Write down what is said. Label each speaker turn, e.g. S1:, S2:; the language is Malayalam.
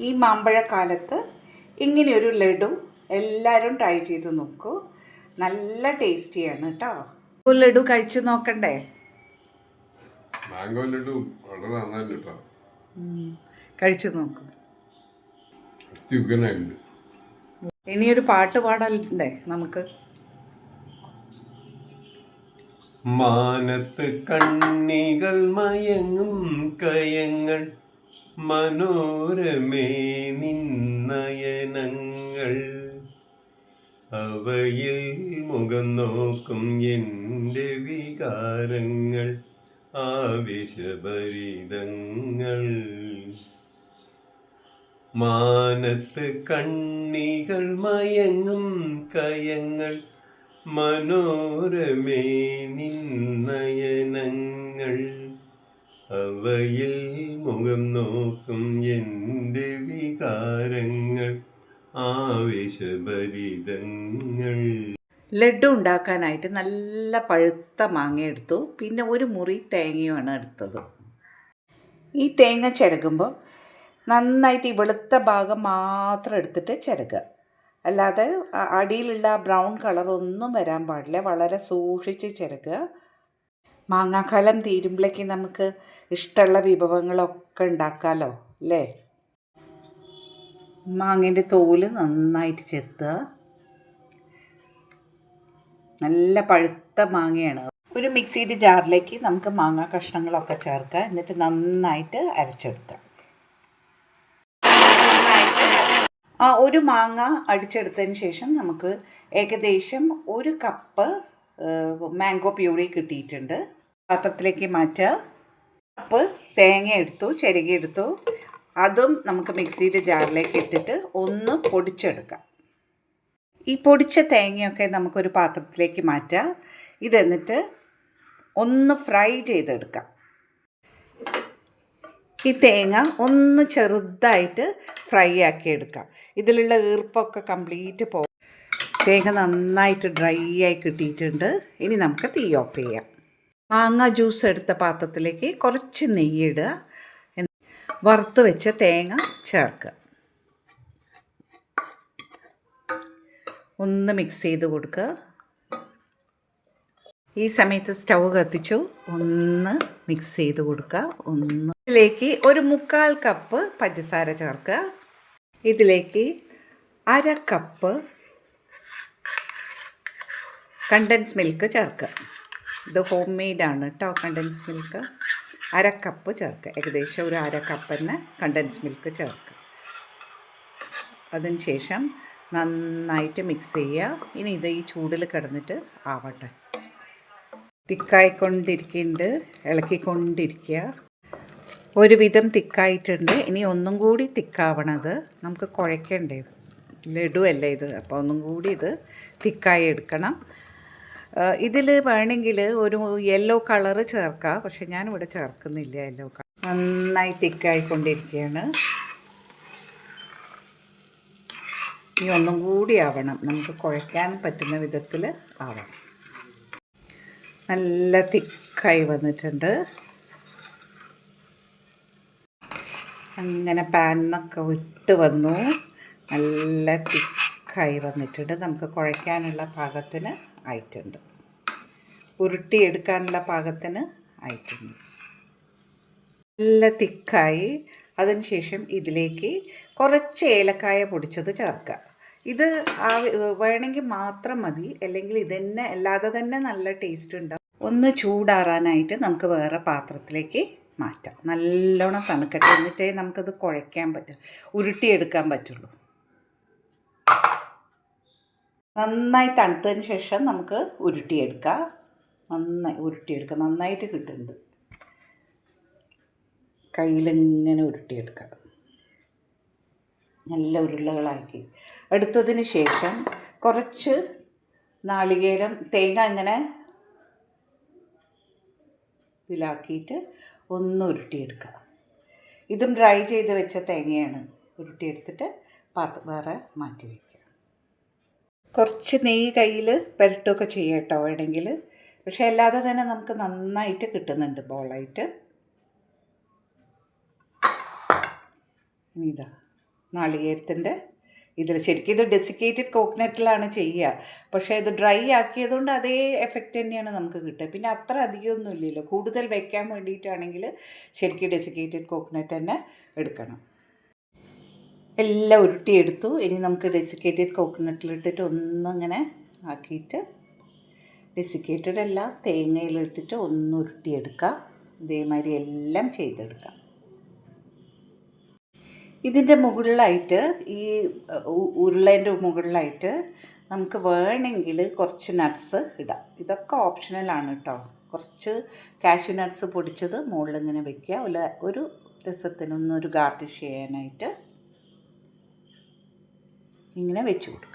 S1: ഈ മാമ്പഴക്കാലത്ത് ഇങ്ങനെയൊരു ലഡു എല്ലാവരും ട്രൈ ചെയ്ത് നോക്കൂ. നല്ല ടേസ്റ്റിയാണ് കേട്ടോ ലഡു കഴിച്ചു നോക്കണ്ടേ?
S2: മാംഗോ ലഡു വളരെ നന്നായിട്ട് കേട്ടോ
S1: കഴിച്ചു നോക്കൂ. ഇനിയൊരു പാട്ട് പാടലുണ്ടേ നമുക്ക്?
S3: മാനത്ത് കണ്ണികൾ മയങ്ങും കയങ്ങൾ. മനോരമേ നിന്നയനങ്ങൾ. അവയിൽ മുഖം നോക്കും എന്റെ വികാരങ്ങൾ ആവശ്യപരിതങ്ങൾ മാനത്ത് കണ്ണികൾ മയങ്ങും കയങ്ങൾ മനോരമേ നിന്നയനങ്ങൾ. അവയിൽ മുഖം നോക്കും എന്റെ വികാരങ്ങൾ ആവേശഭരിതങ്ങൾ.
S1: ലഡു ഉണ്ടാക്കാനായിട്ട് നല്ല പഴുത്ത മാങ്ങ എടുത്തു പിന്നെ ഒരു മുറി തേങ്ങയുമാണ് എടുത്തത്. ഈ തേങ്ങ ചിരകുമ്പോൾ നന്നായിട്ട് ഈ വെളുത്ത ഭാഗം മാത്രം എടുത്തിട്ട് ചിരകുക. അല്ലാതെ അടിയിലുള്ള ബ്രൗൺ കളർ ഒന്നും വരാൻ പാടില്ല വളരെ സൂക്ഷിച്ച് ചിരകുക. മാങ്ങാക്കാലം തീരുമ്പോഴേക്ക് നമുക്ക് ഇഷ്ടമുള്ള വിഭവങ്ങളൊക്കെ ഉണ്ടാക്കാമല്ലോ അല്ലേ മാങ്ങേന്റെ തോൽ നന്നായിട്ട് ചെത്തുക. നല്ല പഴുത്ത മാങ്ങയാണ്. ഒരു മിക്സിയുടെ ജാറിലേക്ക് നമുക്ക് മാങ്ങ കഷ്ണങ്ങളൊക്കെ ചേർക്കുക. എന്നിട്ട് നന്നായിട്ട് അരച്ചെടുക്കുക. ആ ഒരു മാങ്ങ അടിച്ചെടുത്തതിന് ശേഷം നമുക്ക് ഏകദേശം ഒരു കപ്പ് മാംഗോ പ്യൂറി കിട്ടിയിട്ടുണ്ട്. പാത്രത്തിലേക്ക് മാറ്റുക കപ്പ് തേങ്ങ എടുത്തു ചിരകി എടുത്തു. അതും നമുക്ക് മിക്സിയുടെ ജാറിലേക്ക് ഇട്ടിട്ട് ഒന്ന് പൊടിച്ചെടുക്കാം. ഈ പൊടിച്ച തേങ്ങയൊക്കെ നമുക്കൊരു പാത്രത്തിലേക്ക് മാറ്റാം. ഇതെന്നിട്ട് ഒന്ന് ഫ്രൈ ചെയ്തെടുക്കാം. ഈ തേങ്ങ ഒന്ന് ചെറുതായിട്ട് ഫ്രൈ ആക്കി എടുക്കാം. ഇതിലുള്ള ഈർപ്പൊക്കെ കംപ്ലീറ്റ് പോകും തേങ്ങ നന്നായിട്ട് ഡ്രൈ ആയി കിട്ടിയിട്ടുണ്ട്. ഇനി നമുക്ക് തീ ഓഫ് ചെയ്യാം. മാങ്ങ ജ്യൂസ് എടുത്ത പാത്രത്തിലേക്ക് കുറച്ച് നെയ്യിടുക. വറുത്ത് വെച്ച തേങ്ങ ചേർക്കുക. ഒന്ന് മിക്സ് ചെയ്ത് കൊടുക്കുക. ഈ സമയത്ത് സ്റ്റൗ കത്തിച്ചു. ഒന്ന് മിക്സ് ചെയ്ത് കൊടുക്കുക. ഒന്ന് ഇതിലേക്ക് ഒരു മുക്കാൽ കപ്പ് പഞ്ചസാര ചേർക്കുക. ഇതിലേക്ക് അര കപ്പ് കണ്ടൻസ് മിൽക്ക് ചേർക്കുക. ഇത് ഹോം മെയ്ഡാണ് കേട്ടോ കണ്ടൻസ് മിൽക്ക് അര കപ്പ് ചേർക്കുക. ഏകദേശം ഒരു അര കപ്പ് തന്നെ കണ്ടൻസ് മിൽക്ക് ചേർക്കുക. അതിനുശേഷം നന്നായിട്ട് മിക്സ് ചെയ്യുക. ഇനി ഇത് ഈ ചൂടിൽ കിടന്നിട്ട് ആവട്ടെ. തിക്കായിക്കൊണ്ടിരിക്കുന്നുണ്ട് ഇളക്കിക്കൊണ്ടിരിക്കുക. ഒരുവിധം തിക്കായിട്ടുണ്ട്. ഇനി ഒന്നും കൂടി തിക്കാവണത് നമുക്ക് കുഴക്കണ്ടേ? ലഡു അല്ലേ ഇത്. അപ്പോൾ ഒന്നും കൂടി ഇത് തിക്കായി എടുക്കണം. ഇതിൽ വേണമെങ്കിൽ ഒരു യെല്ലോ കളറ് ചേർക്കാം. പക്ഷെ ഞാനിവിടെ ചേർക്കുന്നില്ല യെല്ലോ കളർ നന്നായി തിക്കായിക്കൊണ്ടിരിക്കുകയാണ് ഇനി ഒന്നും കൂടി ആവണം. നമുക്ക് കുഴയ്ക്കാൻ പറ്റുന്ന വിധത്തിൽ ആവണം. നല്ല തിക്കായി വന്നിട്ടുണ്ട്. അങ്ങനെ പാനിന്നൊക്കെ വിട്ട് വന്നു. നല്ല തിക്കായി വന്നിട്ടുണ്ട്. നമുക്ക് കുഴയ്ക്കാനുള്ള പാകത്തിന് ആയിട്ടുണ്ട്. ഉരുട്ടിയെടുക്കാനുള്ള പാകത്തിന് ആയിട്ടുണ്ട്. നല്ല തിക്കായി. അതിനുശേഷം ഇതിലേക്ക് കുറച്ച് ഏലക്കായ പൊടിച്ചത് ചേർക്കുക. ഇത് ആ വേണമെങ്കിൽ മാത്രം മതി. അല്ലെങ്കിൽ ഇതന്നെ അല്ലാതെ തന്നെ നല്ല ടേസ്റ്റ് ഉണ്ടാവും ഒന്ന് ചൂടാറാനായിട്ട് നമുക്ക് വേറെ പാത്രത്തിലേക്ക് മാറ്റാം. നല്ലോണം തണുക്കട്ടെ. എന്നിട്ടേ നമുക്കത് കുഴയ്ക്കാൻ പറ്റും. ഉരുട്ടിയെടുക്കാൻ പറ്റുള്ളൂ. നന്നായി തണുത്തതിന് ശേഷം നമുക്ക് ഉരുട്ടിയെടുക്കാം. നന്നായി ഉരുട്ടിയെടുക്കാം. നന്നായിട്ട് കിട്ടുന്നുണ്ട്. കയ്യിലിങ്ങനെ ഉരുട്ടിയെടുക്കാം. നല്ല ഉരുളകളാക്കി. എടുത്തതിന് ശേഷം കുറച്ച് നാളികേരം തേങ്ങ ഇങ്ങനെ ഇതിലാക്കിയിട്ട് ഒന്ന് ഉരുട്ടിയെടുക്കുക ഇതും ഡ്രൈ ചെയ്ത് വെച്ച തേങ്ങയാണ്. ഉരുട്ടിയെടുത്തിട്ട് പാത്ര വേറെ മാറ്റി വയ്ക്കുക കുറച്ച് നെയ്യ് കയ്യിൽ പുരട്ടുകയൊക്കെ ചെയ്യാം കേട്ടോ വേണമെങ്കിൽ. പക്ഷേ അല്ലാതെ തന്നെ നമുക്ക് നന്നായിട്ട് കിട്ടുന്നുണ്ട് ബോളായിട്ട്. ഇതാ നാളികേരത്തിന്റെ ഇതിൽ ശരിക്കും ഇത് ഡെസിക്കേറ്റഡ് കോക്കനട്ടിലാണ് ചെയ്യുക. പക്ഷേ ഇത് ഡ്രൈ ആക്കിയതുകൊണ്ട് അതേ എഫക്റ്റ് തന്നെയാണ് നമുക്ക് കിട്ടുക. പിന്നെ അത്ര അധികമൊന്നുമില്ലല്ലോ. കൂടുതൽ വയ്ക്കാൻ വേണ്ടിയിട്ടാണെങ്കിൽ ശരിക്കും ഡെസിക്കേറ്റഡ് കോക്കനട്ട് തന്നെ എടുക്കണം. എല്ലാം ഉരുട്ടിയെടുത്തു. ഇനി നമുക്ക് ഡെസിക്കേറ്റഡ് കോക്കനട്ടിലിട്ടിട്ട് ഒന്നങ്ങനെ ആക്കിയിട്ട് ഡെസിക്കേറ്റഡ് അല്ല തേങ്ങയിലിട്ടിട്ട് ഒന്ന് ഉരുട്ടിയെടുക്കുക. ഇതേമാതിരി എല്ലാം ചെയ്തെടുക്കാം ഇതിന്റെ മുകളിലായിട്ട് ഈ ഉരുളേന്റെ മുകളിലായിട്ട് നമുക്ക് വേണമെങ്കിൽ കുറച്ച് നട്ട്സ് ഇടാം. ഇതൊക്കെ ഓപ്ഷണലാണ് കേട്ടോ. കുറച്ച് കാഷ്യൂ നട്ട്സ് പൊടിച്ചത് മുകളിൽ ഇങ്ങനെ വെക്കുക. ഒരു രസത്തിനൊന്നൊരു ഗാർണിഷ് ചെയ്യാനായിട്ട് ഇങ്ങനെ വെച്ച് കൊടുക്കുക